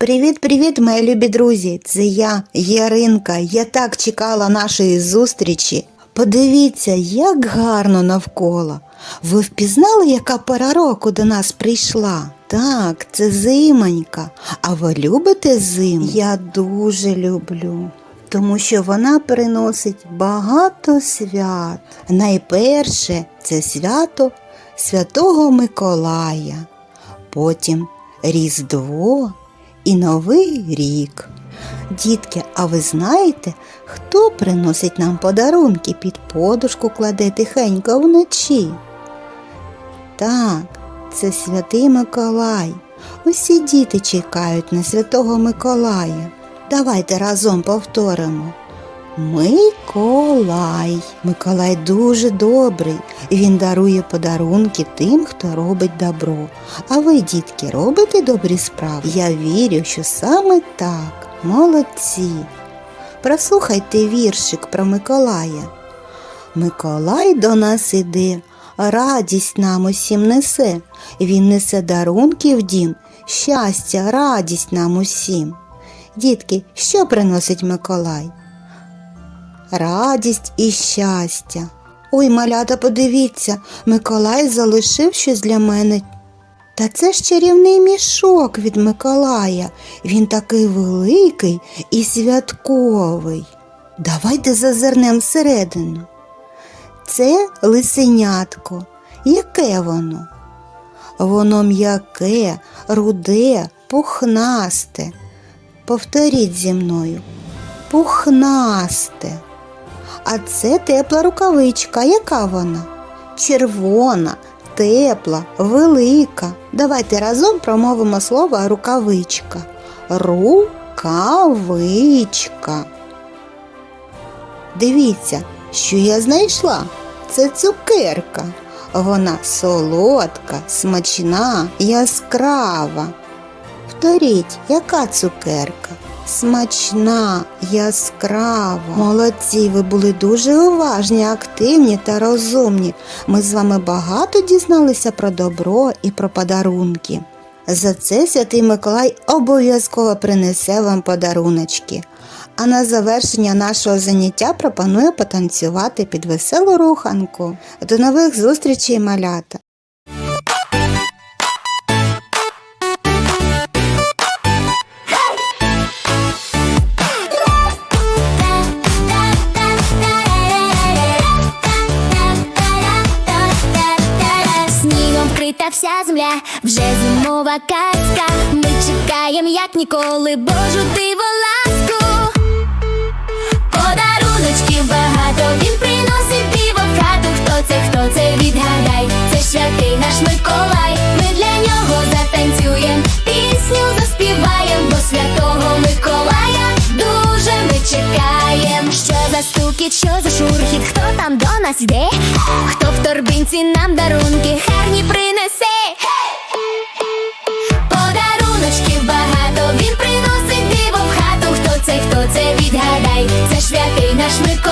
Привіт-привіт, мої любі друзі! Це я, Яринка. Я так чекала нашої зустрічі. Подивіться, як гарно навколо. Ви впізнали, яка пора року до нас прийшла? Так, це зимонька. А ви любите зиму? Я дуже люблю. Тому що вона приносить багато свят. Найперше це свято Святого Миколая, потім Різдво і Новий рік. Дітки, а ви знаєте, хто приносить нам подарунки під подушку кладе тихенько вночі? Так, це святий Миколай. Усі діти чекають на святого Миколая. Давайте разом повторимо. Миколай. Миколай дуже добрий. Він дарує подарунки тим, хто робить добро. А ви, дітки, робите добрі справи? Я вірю, що саме так. Молодці. Прослухайте віршик про Миколая. Миколай до нас іде, радість нам усім несе. Він несе дарунки в дім, щастя, радість нам усім. Дітки, що приносить Миколай? Радість і щастя. Ой, малята, подивіться, Миколай залишив щось для мене. Та це ж чарівний мішок від Миколая. Він такий великий і святковий. Давайте зазирнем всередину. Це лисенятко. Яке воно? Воно м'яке, руде, пухнасте. Повторіть зі мною. Пухнасте. А це тепла рукавичка. Яка вона? Червона, тепла, велика. Давайте разом промовимо слово рукавичка. Рукавичка. Дивіться, що я знайшла. Це цукерка. Вона солодка, смачна, яскрава. Повторіть, яка цукерка? Смачна, яскрава. Молодці, ви були дуже уважні, активні та розумні. Ми з вами багато дізналися про добро і про подарунки. За це святий Миколай обов'язково принесе вам подаруночки. А на завершення нашого заняття пропоную потанцювати під веселу руханку. До нових зустрічей, малята! Вкрита вся земля, вже зимова казка. Ми чекаєм, як ніколи, Божу диво ласку. Подаруночків багато, він приносить диво в хату. Хто це, хто це відгадай? Це святий наш Миколай. Ми для нього затанцюєм, пісню заспіваєм, бо святого Миколая дуже ми чекаєм. Що за стукіт, що за шурхіт, хто там до нас йде? Хто в торбинці нам дарунки він приносить